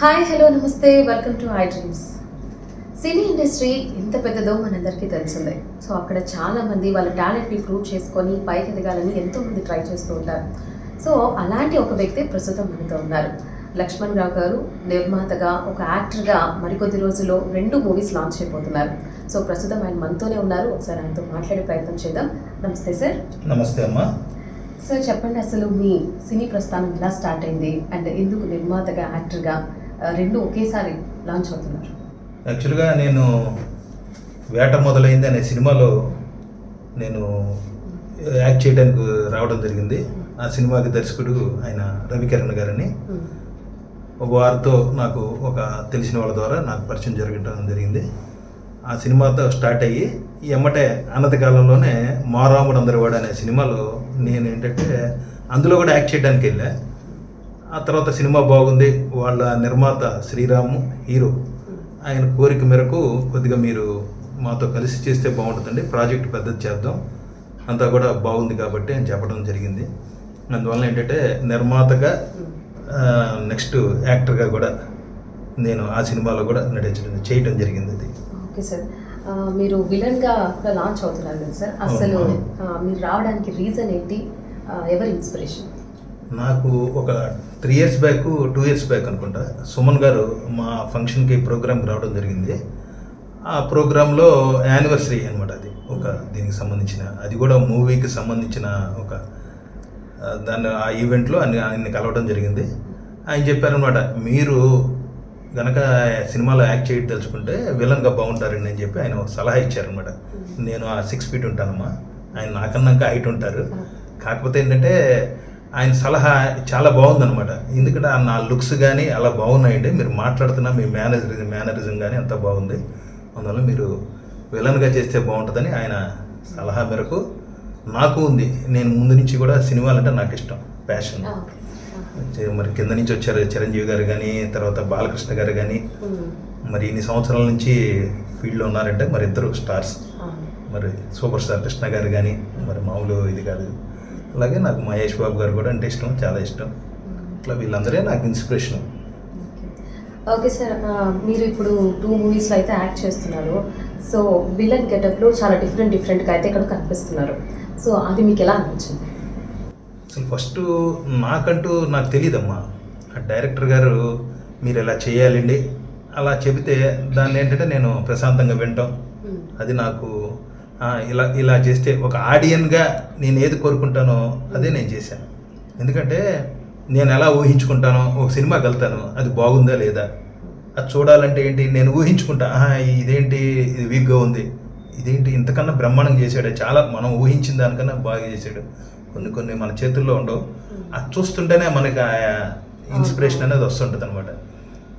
Hi hello నమస్తే welcome to iDreams. Cine industry ఎంత పెద్దదో మనందరికీ తెలిసిందే. సో అక్కడ చాలా మంది వాళ్ళ టాలెంట్ని ప్రూవ్ చేసుకొని పైకి ఎదగాలని ఎంతో మంది ట్రై చేస్తూ ఉంటారు. సో అలాంటి ఒక వ్యక్తి ప్రస్తుతం మనతో ఉన్నారు. లక్ష్మణ్ రావు గారు నిర్మాతగా ఒక యాక్టర్గా మరికొద్ది రోజుల్లో రెండు మూవీస్ లాంచ్ అయిపోతున్నారు. సో ప్రస్తుతం ఆయన మనతోనే ఉన్నారు. ఒకసారి ఆయనతో మాట్లాడే ప్రయత్నం చేద్దాం. నమస్తే సార్ నమస్తే అమ్మా. సార్ చెప్పండి అసలు మీ సినీ ప్రస్థానం ఎలా స్టార్ట్ అయింది? అండ్ ఎందుకు నిర్మాతగా యాక్టర్గా రెండు ఒకేసారి లాంచ్ అవుతున్నారు. యాక్చువల్గా నేను వేట మొదలైంది అనే సినిమాలో నేను యాక్ట్ చేయడానికి రావడం జరిగింది. ఆ సినిమాకి దర్శకుడు ఆయన రవికిరణ్ గారని. వారితో నాకు ఒక తెలిసిన వాళ్ళ ద్వారా నాకు పరిచయం జరగడం జరిగింది. ఆ సినిమాతో స్టార్ట్ అయ్యి ఈ ఎమ్మటే అన్నతి కాలంలోనే మారాముడు అందరివాడు అనే సినిమాలో నేను ఏంటంటే అందులో కూడా యాక్ట్ చేయడానికి వెళ్ళా. ఆ తర్వాత సినిమా బాగుంది వాళ్ళ నిర్మాత శ్రీరాము హీరో. ఆయన కోరిక మేరకు కొద్దిగా మీరు మాతో కలిసి చేస్తే బాగుంటుందండి. ప్రాజెక్ట్ పెద్దది చేద్దాం. అంతా కూడా బాగుంది కాబట్టి అని చెప్పడం జరిగింది. అందువల్ల ఏంటంటే నిర్మాతగా నెక్స్ట్ యాక్టర్గా కూడా నేను ఆ సినిమాలో కూడా నటించడం చేయడం జరిగింది అది ఓకే సార్. మీరు విలన్గా లాంచ్ అవుతున్నారు కదా సార్. అసలు మీరు రావడానికి రీజన్ ఏంటి? ఎవరి ఇన్స్పిరేషన్? నాకు ఒక three years back two years back అనుకుంటా సుమన్ గారు మా ఫంక్షన్కి ప్రోగ్రామ్కి రావడం జరిగింది. ఆ ప్రోగ్రాంలో యానివర్సరీ అనమాట అది ఒక దీనికి సంబంధించిన అది కూడా మూవీకి సంబంధించిన ఒక దాన్ని ఆ ఈవెంట్లో అన్ని ఆయన్ని కలవడం జరిగింది. ఆయన చెప్పారనమాట మీరు గనక సినిమాలో యాక్ట్ చేయడం తెలుసుకుంటే విలన్గా బాగుంటారండి అని చెప్పి ఆయన ఒక సలహా ఇచ్చారనమాట నేను ఆ సిక్స్ ఫీట్ ఉంటానమ్మా ఆయన నాకన్నాక హైట్ ఉంటారు. కాకపోతే ఏంటంటే ఆయన సలహా చాలా బాగుందన్నమాట. ఎందుకంటే ఆ నా లుక్స్ కానీ అలా బాగున్నాయండి. మీరు మాట్లాడుతున్న మీ మేనేజర్ మేనరిజం కానీ అంతా బాగుంది. అందువల్ల మీరు విలన్గా చేస్తే బాగుంటుందని ఆయన సలహా మేరకు నాకు ఉంది. నేను ముందు నుంచి కూడా సినిమాలు అంటే నాకు ఇష్టం. ప్యాషన్ మరి కింద నుంచి వచ్చారు చిరంజీవి గారు కానీ తర్వాత బాలకృష్ణ గారు కానీ మరి ఇన్ని సంవత్సరాల నుంచి ఫీల్డ్లో ఉన్నారంటే మరి ఇద్దరు స్టార్స్. మరి సూపర్ స్టార్ కృష్ణ గారు కానీ మరి మామూలు ఇది కాదు. అలాగే నాకు మహేష్ బాబు గారు కూడా అంటే ఇష్టం చాలా ఇష్టం. ఇట్లా వీళ్ళందరే నాకు ఇన్స్పిరేషన్. ఓకే. సార్ మీరు ఇప్పుడు టూ మూవీస్లో అయితే యాక్ట్ చేస్తున్నారు. సో విలన్ గెటప్లో చాలా డిఫరెంట్ డిఫరెంట్గా అయితే ఇక్కడ కనిపిస్తున్నారు. సో అది మీకు ఎలా అనిపించింది? అసలు ఫస్ట్ నాకంటూ నాకు తెలియదమ్మా ఆ డైరెక్టర్ గారు మీరు ఇలా చేయాలండి. అలా చెబితే దాన్ని ఏంటంటే నేను ప్రశాంతంగా వింటాం. అది నాకు ఇలా ఇలా చేస్తే ఒక ఆడియన్గా నేను ఏది కోరుకుంటానో అదే నేను చేశాను. ఎందుకంటే నేను ఎలా ఊహించుకుంటానో ఒక సినిమాకి వెళ్తాను అది బాగుందా లేదా? అది చూడాలంటే ఏంటి? నేను ఊహించుకుంటా ఇదేంటి? ఇది వీక్గా ఉంది. ఇదేంటి? ఇంతకన్నా బ్రహ్మాండం చేశాడు. చాలా మనం ఊహించిన దానికన్నా బాగా చేశాడు. కొన్ని కొన్ని మన చేతుల్లో ఉండవు. అది చూస్తుంటేనే మనకి ఆ ఇన్స్పిరేషన్ అనేది వస్తుంటుంది అనమాట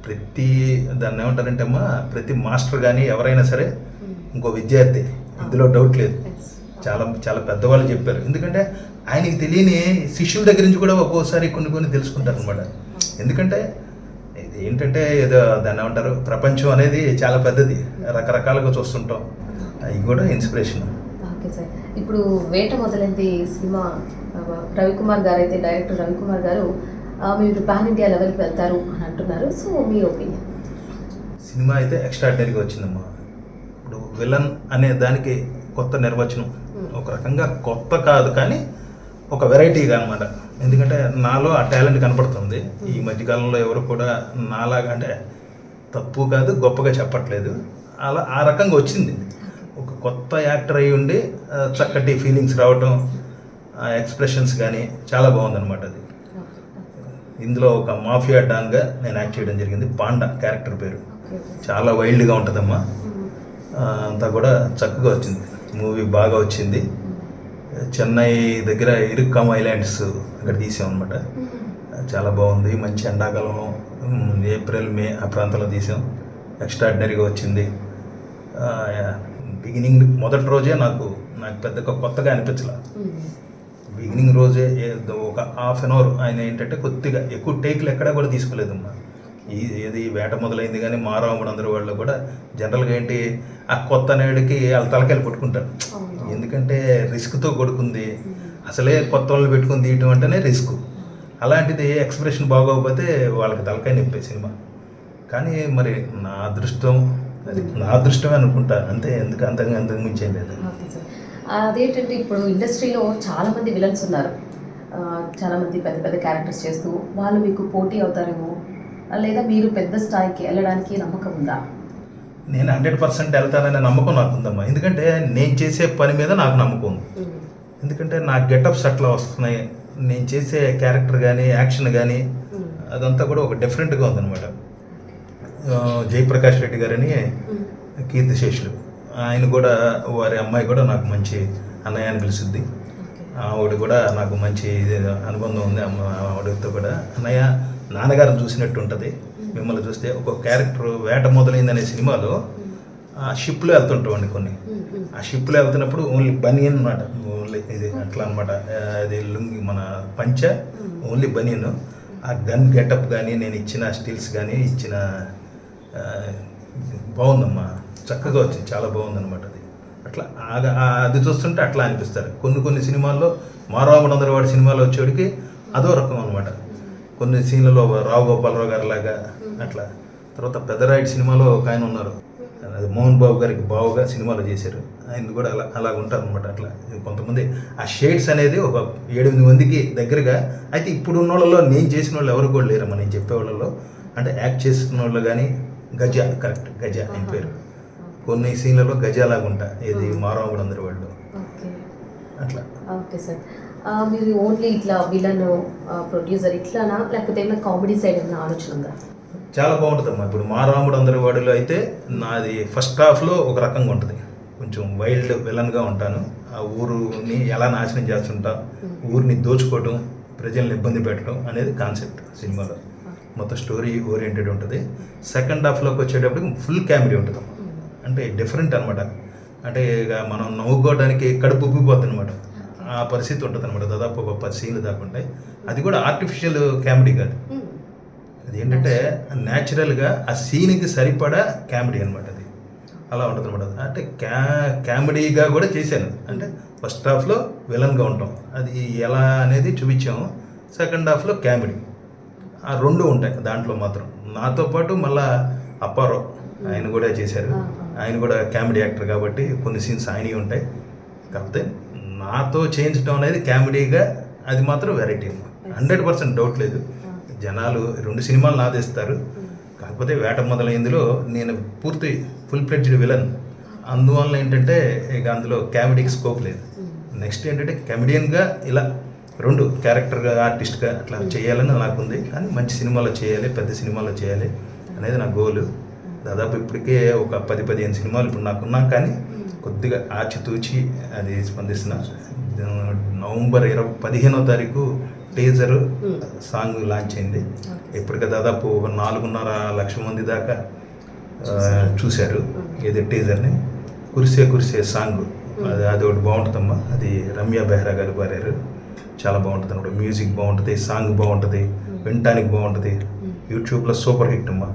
ప్రతి దాన్ని ఏమంటారంటే అమ్మా ప్రతి మాస్టర్ కానీ ఎవరైనా సరే ఇంకో విద్యార్థి. ఇందులో డౌట్ లేదు. చాలా చాలా పెద్దవాళ్ళు చెప్పారు. ఎందుకంటే ఆయనకి తెలియని శిష్యుల దగ్గర నుంచి కూడా ఒక్కోసారి కొన్ని కొన్ని తెలుసుకుంటారు అనమాట ఎందుకంటే ఇది ఏంటంటే ఏదో దాన్ని ఏమంటారు ప్రపంచం అనేది చాలా పెద్దది. రకరకాలుగా చూస్తుంటాం. అవి కూడా ఇన్స్పిరేషన్ ఓకే సార్. ఇప్పుడు వేట మొదలైంది సినిమా రవికుమార్ గారు అయితే డైరెక్టర్ రవికుమార్ గారు మీరు పాన్ ఇండియా లెవెల్కి వెళ్తారు అని అంటున్నారు. సో మీ ఒపీనియన్? సినిమా అయితే ఎక్స్ట్రాడినరీగా వచ్చిందమ్మా. విలన్ అనే దానికి కొత్త నిర్వచనం. ఒక రకంగా కొత్త కాదు కానీ ఒక వెరైటీగా అనమాట ఎందుకంటే నాలో ఆ టాలెంట్ కనపడుతుంది. ఈ మధ్యకాలంలో ఎవరు కూడా నాలాగా అంటే తప్పు కాదు గొప్పగా చెప్పట్లేదు. అలా ఆ రకంగా వచ్చింది. ఒక కొత్త యాక్టర్ అయి ఉండి చక్కటి ఫీలింగ్స్ రావటం ఎక్స్ప్రెషన్స్ కానీ చాలా బాగుందన్నమాట అది. ఇందులో ఒక మాఫియా డాన్గా నేను యాక్ట్ చేయడం జరిగింది. పాండా క్యారెక్టర్ పేరు. చాలా వైల్డ్గా ఉంటుందమ్మా. అంతా కూడా చక్కగా వచ్చింది. మూవీ బాగా వచ్చింది. చెన్నై దగ్గర ఇరుక్కమ్ ఐలాండ్స్ అక్కడ తీసాం అనమాట చాలా బాగుంది. మంచి ఎండాకాలం ఏప్రిల్ మే ఆ ప్రాంతంలో తీసాం. ఎక్స్ట్రాడినరీగా వచ్చింది. బిగినింగ్ మొదటి రోజే నాకు నాకు పెద్దగా కొత్తగా అనిపించలే. బిగినింగ్ రోజే ఒక హాఫ్ అన్ అవర్ ఆయన ఏంటంటే కొద్దిగా ఎక్కువ టేకులు ఎక్కడా కూడా తీసుకోలేదమ్మా. ఈ ఏది వేట మొదలైంది కానీ మారాముడు అందరి వాళ్ళు కూడా జనరల్గా ఏంటి ఆ కొత్త నేడికి వాళ్ళ తలకాయలు పట్టుకుంటారు ఎందుకంటే రిస్క్తో కొడుకుంది. అసలే కొత్త వాళ్ళని పెట్టుకుని తీయటం అంటేనే రిస్క్. అలాంటిది ఎక్స్ప్రెషన్ బాగోకపోతే వాళ్ళకి తలకాయ నొప్పే సినిమా. కానీ మరి నా అదృష్టం అది నా అదృష్టమే అనుకుంటా. అంతే ఎందుకు అంతగా అంతకు మించి లేదు. అదేంటంటే ఇప్పుడు ఇండస్ట్రీలో చాలా మంది విలన్స్ ఉన్నారు. ఆ, చాలా మంది పెద్ద పెద్ద క్యారెక్టర్స్ చేస్తూ వాళ్ళు మీకు పోటీ అవుతారేమో లేదా మీరు పెద్ద స్థాయికి వెళ్ళడానికి నమ్మకం ఉందా? నేను హండ్రెడ్ పర్సెంట్ వెళ్తాననే నమ్మకం నాకు ఉందమ్మా ఎందుకంటే నేను చేసే పని మీద నాకు నమ్మకం ఉంది. ఎందుకంటే నా గెటప్స్ అట్లా వస్తున్నాయి. నేను చేసే క్యారెక్టర్ కానీ యాక్షన్ కానీ అదంతా కూడా ఒక డిఫరెంట్గా ఉందన్నమాట. జయప్రకాష్ రెడ్డి గారని కీర్తిశేషులు. ఆయన కూడా వారి అమ్మాయి కూడా నాకు మంచి అన్నయ్య అని పిలుస్తుంది ఆవిడ కూడా నాకు మంచి అనుబంధం ఉంది. అమ్మ ఆవిడతో కూడా. అన్నయ్య నాన్నగారిని చూసినట్టు ఉంటుంది మిమ్మల్ని చూస్తే ఒక క్యారెక్టర్ వేట మొదలైందనే సినిమాలో ఆ షిప్లో వెళ్తుంటామండి కొన్ని. ఆ షిప్లో వెళ్తున్నప్పుడు ఓన్లీ బనియన్ అనమాట ఓన్లీ ఇది అట్లా అనమాట అది లుంగి మన పంచ ఓన్లీ బనియన్ ఆ గన్ గెటప్ కానీ నేను ఇచ్చిన స్టిల్స్ కానీ ఇచ్చిన బాగుందమ్మా. చక్కగా వచ్చింది. చాలా బాగుందన్నమాట అది. అట్లా అది చూస్తుంటే అట్లా అనిపిస్తారు. కొన్ని కొన్ని సినిమాల్లో మారామనందరి వాడి సినిమాలో వచ్చేవాడికి అదో రకం అనమాట కొన్ని సీన్లలో రావు గోపాలరావు గారి లాగా అట్లా. తర్వాత పెద్దరాయుడు సినిమాలో ఒక ఆయన ఉన్నారు. అది మోహన్ బాబు గారికి బావుగా సినిమాలు చేశారు. ఆయన కూడా అలా అలాగ ఉంటారు అనమాట అట్లా కొంతమంది ఆ షేడ్స్ అనేది ఒక ఏడెనిమిది మందికి దగ్గరగా అయితే ఇప్పుడు ఉన్న వాళ్ళలో నేను చేసిన వాళ్ళు ఎవరు కూడా లేరమ్మా. నేను చెప్పే వాళ్ళలో అంటే యాక్ట్ చేస్తున్న వాళ్ళు కానీ గజ కరెక్ట్ గజ ఆయన పేరు. కొన్ని సీన్లలో గజాలాగా ఉంటా. ఇది మారాముడు అందరి వాళ్ళు. అట్లా. Okay sir. మీరు ఓన్లీ ఇట్లా విలన్ ప్రొడ్యూసర్ ఇట్లానా? లేకపోతే ఏమైనా కామెడీ సైడ్ ఏమైనా ఆలోచన ఉందా? చాలా బాగుంటుందమ్మా. ఇప్పుడు మా రాముడు అందరి వాడిలో అయితే నాది ఫస్ట్ హాఫ్లో ఒక రకంగా ఉంటుంది. కొంచెం వైల్డ్ విలన్గా ఉంటాను. ఆ ఊరుని ఎలా నాశనం చేస్తుంటా ఊరిని దోచుకోవటం ప్రజల్ని ఇబ్బంది పెట్టడం అనేది కాన్సెప్ట్ సినిమాలో. మొత్తం స్టోరీ ఓరియంటెడ్ ఉంటుంది. సెకండ్ హాఫ్లోకి వచ్చేటప్పటికి ఫుల్ కామెడీ ఉంటుంది అంటే డిఫరెంట్ అనమాట అంటే ఇక మనం నవ్వుకోవడానికి కడుపు ఉబ్బిపోతుంది అనమాట ఆ పరిస్థితి ఉంటుంది అనమాట దాదాపు ఒక పది సీన్లు దాకా ఉంటాయి అది కూడా ఆర్టిఫిషియల్ కామెడీ కాదు. అది ఏంటంటే న్యాచురల్గా ఆ సీన్కి సరిపడా కామెడీ అనమాట అది. అలా ఉంటుంది అనమాట అంటే క్యా కామెడీగా కూడా చేశాను. అంటే ఫస్ట్ హాఫ్లో విలన్గా ఉంటాం. అది ఎలా అనేది చూపించాము. సెకండ్ హాఫ్లో కామెడీ ఆ రెండు ఉంటాయి దాంట్లో మాత్రం. నాతో పాటు మళ్ళా అప్పారావు ఆయన కూడా చేశారు. ఆయన కూడా కామెడీ యాక్టర్ కాబట్టి కొన్ని సీన్స్ ఆయనవి ఉంటాయి. కాకపోతే నాతో చేయించడం అనేది కామెడీగా అది మాత్రం వెరైటీ. హండ్రెడ్ పర్సెంట్ డౌట్ లేదు. జనాలు రెండు సినిమాలు నాదేస్తారు కాకపోతే వేట మొదలైందిలో నేను పూర్తి ఫుల్ ఫ్లెడ్జ్డ్ విలన్ అందువల్ల ఏంటంటే ఇక అందులో కామెడీకి స్కోప్ లేదు. నెక్స్ట్ ఏంటంటే కమెడియన్గా ఇలా రెండు క్యారెక్టర్గా ఆర్టిస్ట్గా అట్లా చేయాలని నాకు ఉంది కానీ మంచి సినిమాలో చేయాలి పెద్ద సినిమాలో చేయాలి అనేది నా గోలు దాదాపు ఇప్పటికే ఒక పది పదిహేను సినిమాలు ఇప్పుడు నాకున్నా కానీ కొద్దిగా ఆచితూచి అది స్పందిస్తున్నా నవంబర్ ఇరవై పదిహేనో తారీఖు టీజర్ సాంగ్ లాంచ్ అయింది. ఇప్పటికే దాదాపు ఒక నాలుగున్నర లక్ష మంది దాకా చూశారు. ఇది టీజర్ని. కురిసే కురిసే సాంగ్. అది అది ఒకటి బాగుంటుందమ్మా. అది రమ్య బెహ్రా గారు పాడారు. చాలా బాగుంటుంది అనమాట. మ్యూజిక్ బాగుంటుంది సాంగ్ బాగుంటుంది వినటానికి బాగుంటుంది. యూట్యూబ్లో సూపర్ హిట్ అమ్మా.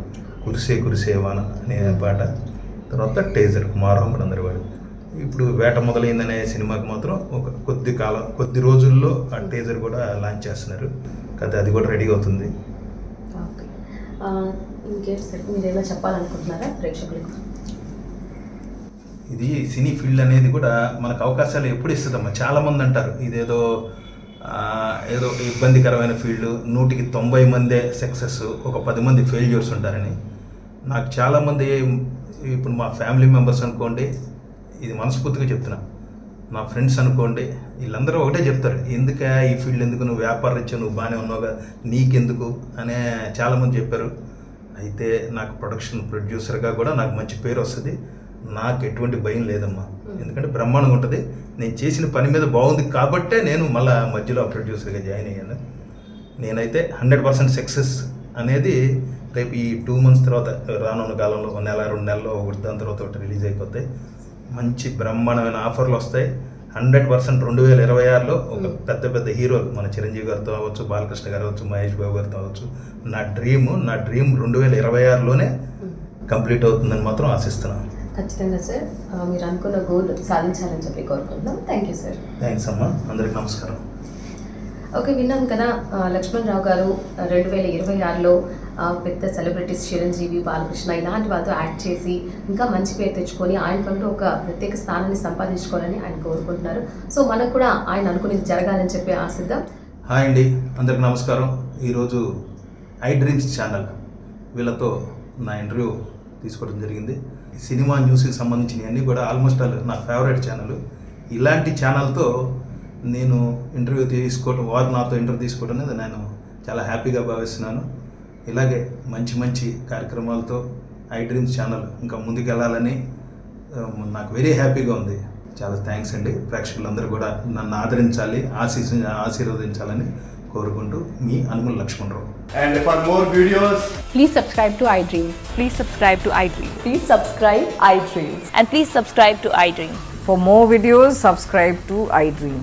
కురిసే కురిసే వాన అనే పాట. తర్వాత టేజర్ మారాముడు అందరి ఇప్పుడు వేట మొదలైందనే సినిమాకి మాత్రం ఒక కొద్ది కాలం కొద్ది రోజుల్లో ఆ టేజర్ కూడా లాంచ్ చేస్తున్నారు. కథ అది కూడా రెడీ అవుతుంది. ఓకే. ఆ, ఇంకేంటి సార్? మీరు ఏమైనా చెప్పాలనుకుంటున్నారా ప్రేక్షకులకు? ఇది సినీ ఫీల్డ్ అనేది కూడా మనకు అవకాశాలు ఎప్పుడు ఇస్తుందమ్మా? చాలామంది అంటారు ఇదేదో ఏదో ఇబ్బందికరమైన ఫీల్డ్ నూటికి తొంభై మందే సక్సెస్ ఒక పది మంది ఫెయిల్యూర్స్ ఉంటారని. నాకు చాలామంది ఇప్పుడు మా ఫ్యామిలీ మెంబర్స్ అనుకోండి ఇది మనస్ఫూర్తిగా చెప్తున్నా. నా ఫ్రెండ్స్ అనుకోండి వీళ్ళందరూ ఒకటే చెప్తారు ఎందుకే ఈ ఫీల్డ్ ఎందుకు? నువ్వు వ్యాపారం ఇచ్చావు నువ్వు బాగానే ఉన్నావుగా నీకెందుకు? అనే చాలామంది చెప్పారు. అయితే నాకు ప్రొడక్షన్ ప్రొడ్యూసర్గా కూడా నాకు మంచి పేరు వస్తుంది. నాకు ఎటువంటి భయం లేదమ్మా. ఎందుకంటే బ్రహ్మాండంగా ఉంటుంది. నేను చేసిన పని మీద బాగుంది కాబట్టే నేను మళ్ళీ మధ్యలో ప్రొడ్యూసర్గా జాయిన్ అయ్యాను. నేనైతే హండ్రెడ్ పర్సెంట్ సక్సెస్ అనేది రేపు ఈ టూ మంత్స్ తర్వాత రానున్న కాలంలో ఒక నెల రెండు నెలల్లో ఒకటి దాని తర్వాత ఒకటి రిలీజ్ అయిపోతాయి. మంచి బ్రహ్మాండమైన ఆఫర్లు వస్తాయి. హండ్రెడ్ పర్సెంట్ రెండు వేల ఇరవై ఆరులో ఒక పెద్ద పెద్ద హీరోలు మన చిరంజీవి గారితో అవ్వచ్చు బాలకృష్ణ గారు అవ్వచ్చు మహేష్ బాబు గారితో అవ్వచ్చు. నా డ్రీమ్ నా డ్రీమ్ రెండు వేల ఇరవై ఆరులోనే కంప్లీట్ అవుతుందని మాత్రం ఆశిస్తున్నాను. ఖచ్చితంగా సార్. మీరు అనుకున్న గోల్ సాధించాలని చెప్పి కోరుకుంటున్నాం. థ్యాంక్ యూ సార్ థ్యాంక్స్ అమ్మా. అందరికి నమస్కారం. ఓకే విన్నాం కదా లక్ష్మణ్ రావు గారు రెండు వేల ఇరవై ఆరులో పెద్ద సెలబ్రిటీస్ చిరంజీవి బాలకృష్ణ ఇలాంటి వాళ్ళతో యాక్ట్ చేసి ఇంకా మంచి పేరు తెచ్చుకొని ఆయనకంటూ ఒక ప్రత్యేక స్థానాన్ని సంపాదించుకోవాలని ఆయన కోరుకుంటున్నారు. సో మనకు కూడా ఆయన అనుకునేది జరగాలని చెప్పి ఆశిద్దాం. హాయ్ అండి. అందరికి నమస్కారం. ఈరోజు ఐ డ్రీమ్స్ ఛానల్ వీళ్ళతో నా ఇంటర్వ్యూ తీసుకోవడం జరిగింది. సినిమా న్యూస్కి సంబంధించినవి అన్నీ కూడా ఆల్మోస్ట్ ఆల్ నా ఫేవరెట్ ఛానల్. ఇలాంటి ఛానల్తో నేను ఇంటర్వ్యూ తీసుకోవడం వారు నాతో ఇంటర్వ్యూ తీసుకోవడం అనేది నేను చాలా హ్యాపీగా భావిస్తున్నాను. ఇలాగే మంచి మంచి కార్యక్రమాలతో ఐ డ్రీమ్స్ ఛానల్ ఇంకా ముందుకెళ్ళాలని నాకు వెరీ హ్యాపీగా ఉంది. చాలా థ్యాంక్స్ అండి. ప్రేక్షకులందరూ కూడా నన్ను ఆదరించాలి ఆశీస్ ఆశీర్వదించాలని కోరుకుంటూ మీ అనుమతి Lakshmanarao. And for more videos please subscribe to iDream please subscribe to iDream please subscribe iDream and please subscribe to iDream for more videos subscribe to iDream